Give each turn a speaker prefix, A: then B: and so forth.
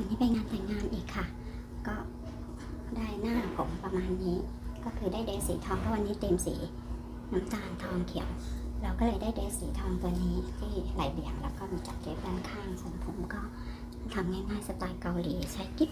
A: วันนี้ไปงานแต่งงานอีกค่ะ ก็ได้หน้าผมประมาณนี้ ก็คือได้เดรสสีทองเพราะวันนี้เต็มสีน้ำตาลทองเขียว เราก็เลยได้เดรสสีทองตัวนี้ที่ไหลเบี่ยงแล้วก็มีจับเก็บด้านข้างส่วนผมก็ทำง่ายๆสไตล์เกาหลีใช้กิ๊บ